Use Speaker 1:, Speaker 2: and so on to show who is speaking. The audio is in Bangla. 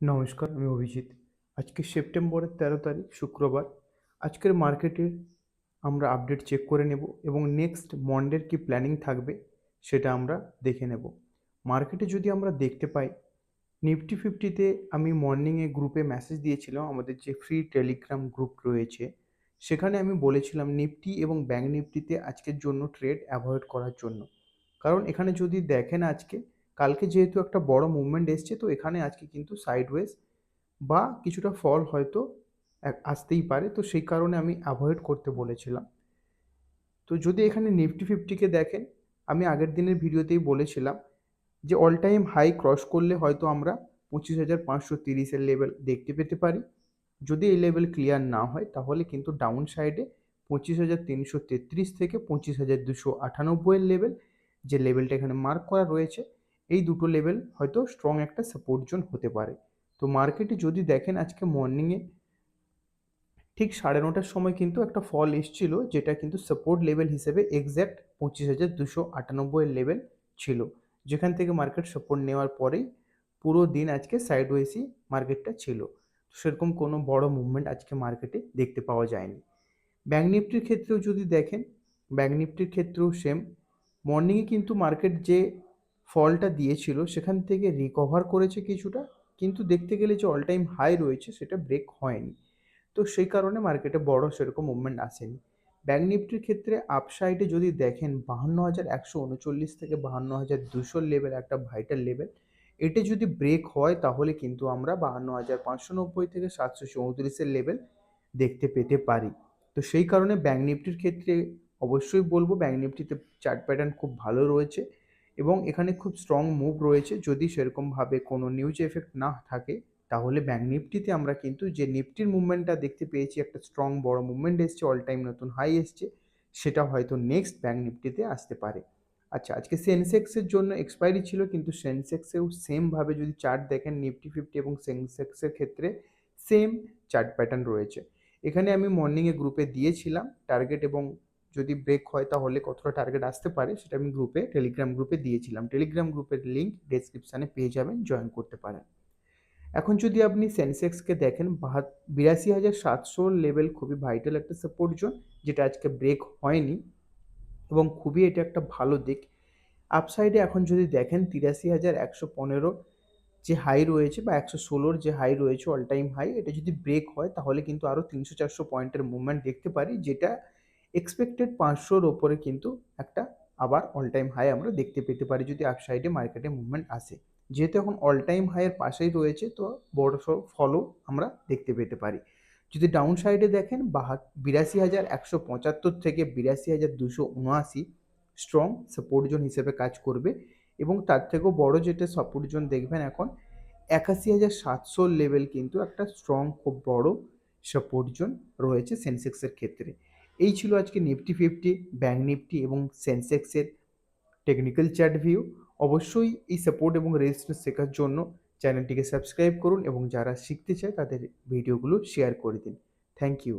Speaker 1: নমস্কার, আমি অভিজিৎ। আজকে সেপ্টেম্বরের তেরো তারিখ, শুক্রবার। আজকের মার্কেটের আমরা আপডেট চেক করে নেব এবং নেক্সট মন্ডের কি প্ল্যানিং থাকবে সেটা আমরা দেখে নেব। মার্কেটে যদি আমরা দেখতে পাই, নিফটি ফিফটিতে আমি মর্নিংয়ে গ্রুপে মেসেজ দিয়েছিলাম, আমাদের যে ফ্রি টেলিগ্রাম গ্রুপ রয়েছে, সেখানে আমি বলেছিলাম নিফটি এবং ব্যাঙ্ক নিফটিতে আজকের জন্য ট্রেড অ্যাভয়েড করার জন্য। কারণ এখানে যদি দেখেন আজকে কালকে যেহেতু একটা বড় মুভমেন্ট এসছে, তো এখানে আজকে কিন্তু সাইডওয়েজ বা কিছুটা ফল হয়তো আসতেই পারে। তো সেই কারণে আমি অ্যাভয়েড করতে বলেছিলাম। তো যদি এখানে নিফটি ফিফটিকে দেখেন, আমি আগের দিনের ভিডিওতেই বলেছিলাম যে অল টাইম হাই ক্রস করলে হয়তো আমরা পঁচিশ হাজার পাঁচশো তিরিশের লেভেল দেখতে পেতে পারি। যদি এই লেভেল ক্লিয়ার না হয়, তাহলে কিন্তু ডাউন সাইডে পঁচিশ হাজার তিনশো তেত্রিশ থেকে পঁচিশ হাজার দুশো আটানব্বইয়ের লেভেল যে লেভেলটা এখানে মার্ক করা রয়েছে এই দুটো লেভেল হয়তো স্ট্রং একটা সাপোর্ট জোন হতে পারে। তো মার্কেটে যদি দেখেন আজকে মর্নিংয়ে ঠিক সাড়ে নটার সময় কিন্তু একটা ফল এসছিল, যেটা কিন্তু সাপোর্ট লেভেল হিসেবে এক্স্যাক্ট পঁচিশ হাজার দুশো আটানব্বইয়ের লেভেল ছিল। যেখান থেকে মার্কেট সাপোর্ট নেওয়ার পরেই পুরো দিন আজকে সাইডওয়েসই মার্কেটটা ছিল। সেরকম কোনো বড় মুভমেন্ট আজকে মার্কেটে দেখতে পাওয়া যায়নি। ব্যাঙ্ক নিফটির ক্ষেত্রেও যদি দেখেন ব্যাঙ্ক নিফটির ক্ষেত্রেও সেম মর্নিংয়ে কিন্তু মার্কেট যে ফলটা দিয়েছিল, সেখান থেকে রিকভার করেছে কিছুটা, কিন্তু দেখতে গেলে যে অল টাইম হাই রয়েছে, সেটা ব্রেক হয়নি। তো সেই কারণে মার্কেটে বড় সেরকম মুভমেন্ট আসেনি। ব্যাঙ্ক নিফটির ক্ষেত্রে আপসাইডে যদি দেখেন বাহান্ন হাজার একশো উনচল্লিশ থেকে বাহান্ন হাজার দুশোর লেভেল একটা ভাইটাল লেভেল এটি যদি ব্রেক হয়, তাহলে কিন্তু আমরা বাহান্ন হাজার পাঁচশো নব্বই থেকে সাতশো চৌত্রিশের লেভেল দেখতে পেতে পারি। তো সেই কারণে ব্যাঙ্ক নিফটির ক্ষেত্রে অবশ্যই বলব ব্যাঙ্ক নিফটিতে চার্ট প্যাটার্ন খুব ভালো রয়েছে। এবং এখানে খুব স্ট্রং মুভ রয়েছে। যদি সেরকমভাবে কোনো নিউজ এফেক্ট না থাকে, তাহলে ব্যাঙ্ক নিফটিতে আমরা কিন্তু যে নিফটির মুভমেন্টটা দেখতে পেয়েছি, একটা স্ট্রং বড় মুভমেন্ট এসছে অল টাইম নতুন হাই এসছে, সেটা হয়তো নেক্সট ব্যাঙ্ক নিফটিতে আসতে পারে। আচ্ছা আজকে সেন্সেক্সের জন্য এক্সপায়ারি ছিল, কিন্তু সেন্সেক্সেও সেমভাবে যদি চার্ট দেখেন নিফটি ফিফটি এবং সেন্সেক্সের ক্ষেত্রে সেম চার্ট প্যাটার্ন রয়েছে। এখানে আমি মর্নিংয়ে গ্রুপে দিয়েছিলাম টার্গেট এবং যদি ব্রেক হয় তাহলে কতটা টার্গেট আসতে পারে সেটা আমি গ্রুপে টেলিগ্রাম গ্রুপে দিয়েছিলাম। টেলিগ্রাম গ্রুপের লিঙ্ক ডেসক্রিপশানে পেয়ে যাবেন জয়েন করতে পারেন। এখন যদি আপনি সেন্সেক্সকে দেখেন বিরাশি হাজার সাতশো লেভেল খুবই ভাইটাল একটা সাপোর্ট জোন যেটা আজকে ব্রেক হয়নি এবং খুবই এটা একটা ভালো দিক। আপসাইডে এখন যদি দেখেন, তিরাশি হাজার একশো পনেরো যে হাই রয়েছে বা একশো ষোলোর যে হাই রয়েছে অল টাইম হাই এটা যদি ব্রেক হয় তাহলে কিন্তু আরও তিনশো চারশো পয়েন্টের মুভমেন্ট দেখতে পারি, যেটা এক্সপেক্টেড পাঁচশোর ওপরে কিন্তু একটা আবার অল টাইম হাই আমরা দেখতে পেতে পারি যদি আপসাইডে মার্কেটে মুভমেন্ট আসে। যেহেতু এখন অল টাইম হাইয়ের পাশেই রয়েছে, তো বড় সড় ফলও আমরা দেখতে পেতে পারি। যদি ডাউন সাইডে দেখেন, বাহাত, বিরাশি হাজার একশো পঁচাত্তর থেকে বিরাশি হাজার দুশো উনআশি স্ট্রং সাপোর্ট জোন হিসেবে কাজ করবে এবং তার থেকেও বড় যেটা সাপোর্ট জোন দেখবেন এখন, একাশি হাজার সাতশোর লেভেল কিন্তু একটা স্ট্রং খুব বড় সাপোর্ট জোন রয়েছে সেন্সেক্সের ক্ষেত্রে। এই ছিল আজকে নিফটি ফিফটি ব্যাঙ্ক নিফটি এবং সেন্সেক্সের টেকনিক্যাল চ্যাট ভিউ অবশ্যই এই সাপোর্ট এবং রেজিস্ট্যান্স শেখার জন্য চ্যানেলটিকে সাবস্ক্রাইব করুন এবং যারা শিখতে চায় তাদের ভিডিওগুলো শেয়ার করে দিন। Thank you